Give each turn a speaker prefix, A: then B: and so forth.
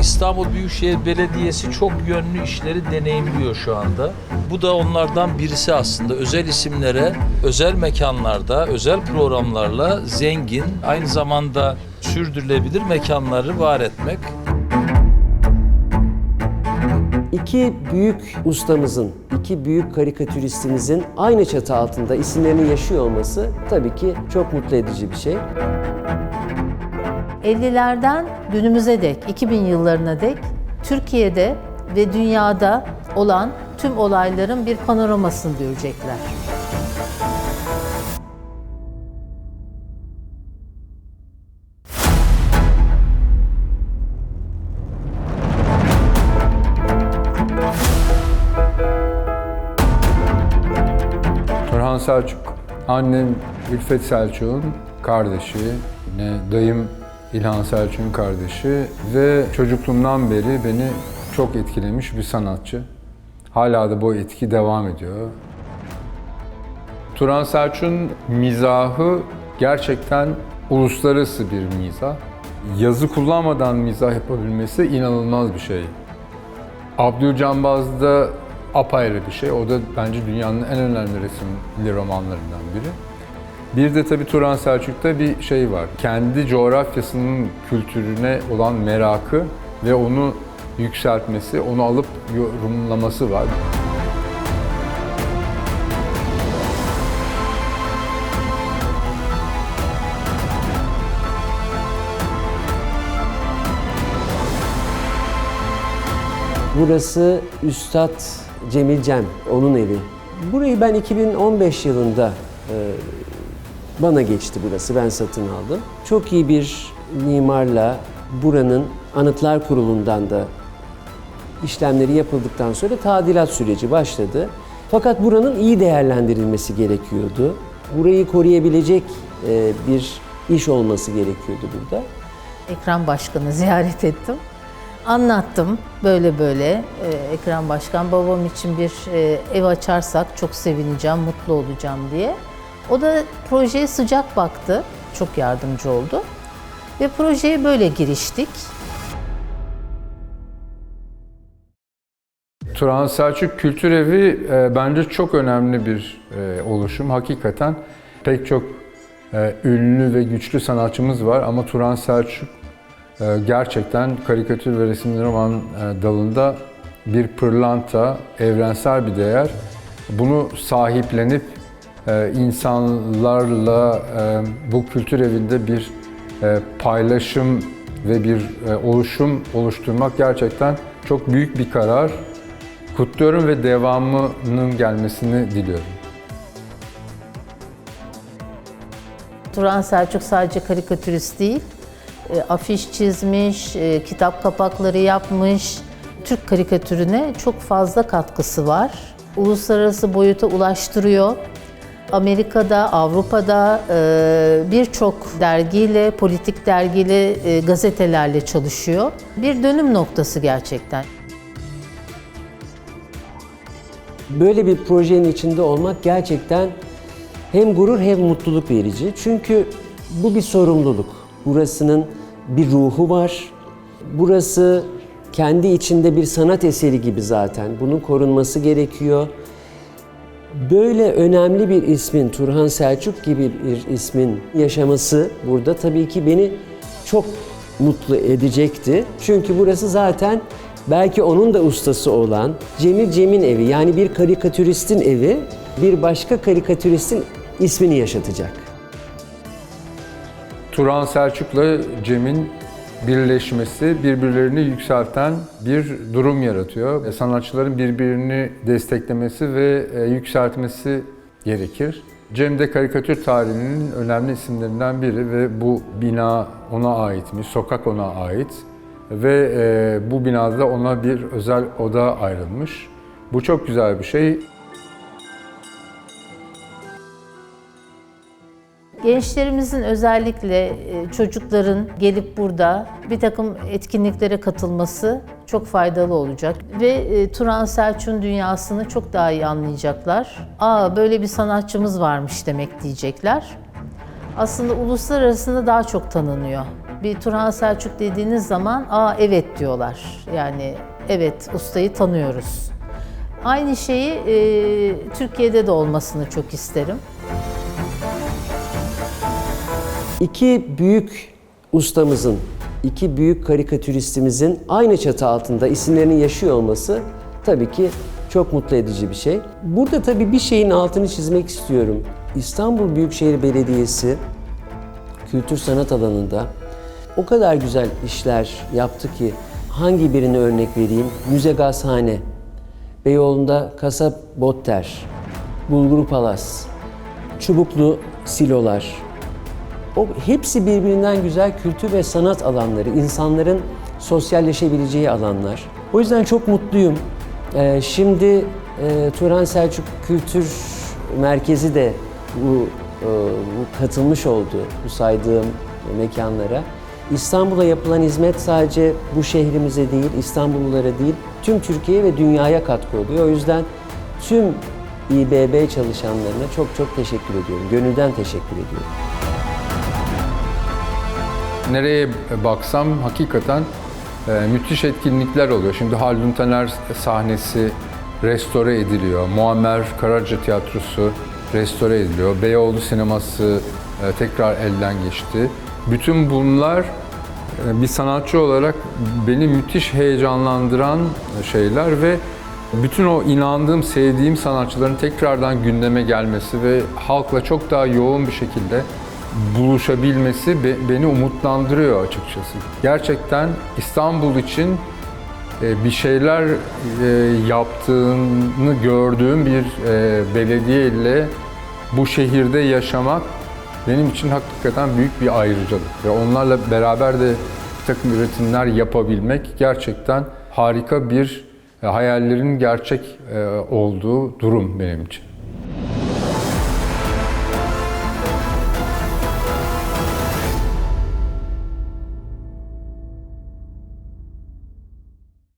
A: İstanbul Büyükşehir Belediyesi çok yönlü işleri deneyimliyor şu anda. Bu da onlardan birisi aslında. Özel isimlere, özel mekanlarda, özel programlarla zengin, aynı zamanda sürdürülebilir mekanları var etmek.
B: İki büyük ustamızın, iki büyük karikatüristimizin aynı çatı altında isimlerini yaşıyor olması tabii ki çok mutlu edici bir şey.
C: 50'lerden günümüze dek, 2000 yıllarına dek Türkiye'de ve dünyada olan tüm olayların bir panoramasını görecekler.
D: Turhan Selçuk, annem İlfet Selçuk'un kardeşi, yine dayım İlhan Selçuk'un kardeşi ve çocukluğumdan beri beni çok etkilemiş bir sanatçı. Hala da bu etki devam ediyor. Turan Selçuk'un mizahı gerçekten uluslararası bir mizah. Yazı kullanmadan mizah yapabilmesi inanılmaz bir şey. Abdülcambaz da apayrı bir şey. O da bence dünyanın en önemli resimli romanlarından biri. Bir de tabii Turan Selçuk'ta bir şey var. Kendi coğrafyasının kültürüne olan merakı ve onu yükseltmesi, onu alıp yorumlaması var.
B: Burası Üstad Cemil Cem, onun evi. Burayı ben 2015 yılında e, bana geçti burası, ben satın aldım. Çok iyi bir mimarla buranın Anıtlar Kurulu'ndan da işlemleri yapıldıktan sonra tadilat süreci başladı. Fakat buranın iyi değerlendirilmesi gerekiyordu. Burayı koruyabilecek e, bir iş olması gerekiyordu burada.
C: Ekrem Başkan'ı ziyaret ettim. Anlattım böyle böyle e, Ekrem Başkan babam için bir e, ev açarsak çok sevineceğim, mutlu olacağım diye. O da projeye sıcak baktı, çok yardımcı oldu. Ve projeye böyle giriştik.
D: Turan Selçuk Kültür Evi e, bence çok önemli bir e, oluşum. Hakikaten pek çok e, ünlü ve güçlü sanatçımız var ama Turan Selçuk e, gerçekten karikatür ve resimli roman e, dalında bir pırlanta, evrensel bir değer. Bunu sahiplenip insanlarla e, bu kültür evinde bir e, paylaşım ve bir e, oluşum oluşturmak gerçekten çok büyük bir karar. Kutluyorum ve devamının gelmesini diliyorum.
C: Turan Selçuk sadece karikatürist değil, afiş çizmiş, kitap kapakları yapmış. Türk karikatürüne çok fazla katkısı var. Uluslararası boyuta ulaştırıyor. Amerika'da, Avrupa'da e, birçok dergiyle, politik dergiyle, e, gazetelerle çalışıyor. Bir dönüm noktası gerçekten.
B: Böyle bir projenin içinde olmak gerçekten hem gurur hem mutluluk verici. Çünkü bu bir sorumluluk. Burasının bir ruhu var. Burası kendi içinde bir sanat eseri gibi zaten. Bunun korunması gerekiyor. Böyle önemli bir ismin, Turhan Selçuk gibi bir ismin yaşaması burada tabii ki beni çok mutlu edecekti. Çünkü burası zaten belki onun da ustası olan Cemil Cem'in evi. Yani bir karikatüristin evi bir başka karikatüristin ismini yaşatacak.
D: Turan Selçuk'la Cem'in birleşmesi birbirlerini yükselten bir durum yaratıyor. E, Sanatçıların birbirini desteklemesi ve e, yükseltmesi gerekir. Cem de karikatür tarihinin önemli isimlerinden biri ve bu bina ona aitmiş, sokak ona ait ve e, bu binada ona bir özel oda ayrılmış. Bu çok güzel bir şey.
C: Gençlerimizin özellikle e, çocukların gelip burada bir takım etkinliklere katılması çok faydalı olacak. Ve e, Turan Selçuk'un dünyasını çok daha iyi anlayacaklar. Aa böyle bir sanatçımız varmış demek diyecekler. Aslında uluslararasında daha çok tanınıyor. Bir Turhan Selçuk dediğiniz zaman aa evet diyorlar. Yani evet ustayı tanıyoruz. Aynı şeyi e, Türkiye'de de olmasını çok isterim.
B: İki büyük ustamızın, iki büyük karikatüristimizin aynı çatı altında isimlerinin yaşıyor olması tabii ki çok mutlu edici bir şey. Burada tabii bir şeyin altını çizmek istiyorum. İstanbul Büyükşehir Belediyesi kültür sanat alanında o kadar güzel işler yaptı ki hangi birini örnek vereyim? Müze Gazhane, Beyoğlu'nda Kasap Botter, Bulgur Palas, Çubuklu Silolar, o hepsi birbirinden güzel kültür ve sanat alanları, insanların sosyalleşebileceği alanlar. O yüzden çok mutluyum. Ee, şimdi e, Turan Selçuk Kültür Merkezi de bu, e, bu katılmış oldu bu saydığım mekanlara. İstanbul'a yapılan hizmet sadece bu şehrimize değil, İstanbullulara değil, tüm Türkiye ve dünyaya katkı oluyor. O yüzden tüm İBB çalışanlarına çok çok teşekkür ediyorum. Gönülden teşekkür ediyorum.
D: Nereye baksam hakikaten e, müthiş etkinlikler oluyor. Şimdi Haldun Taner sahnesi restore ediliyor. Muammer Karaca Tiyatrosu restore ediliyor. Beyoğlu sineması e, tekrar elden geçti. Bütün bunlar e, bir sanatçı olarak beni müthiş heyecanlandıran şeyler ve bütün o inandığım, sevdiğim sanatçıların tekrardan gündeme gelmesi ve halkla çok daha yoğun bir şekilde buluşabilmesi be- beni umutlandırıyor açıkçası. Gerçekten İstanbul için e, bir şeyler e, yaptığını gördüğüm bir e, belediye ile bu şehirde yaşamak benim için hakikaten büyük bir ayrıcalık. Ve onlarla beraber de bir takım üretimler yapabilmek gerçekten harika bir e, hayallerin gerçek e, olduğu durum benim için.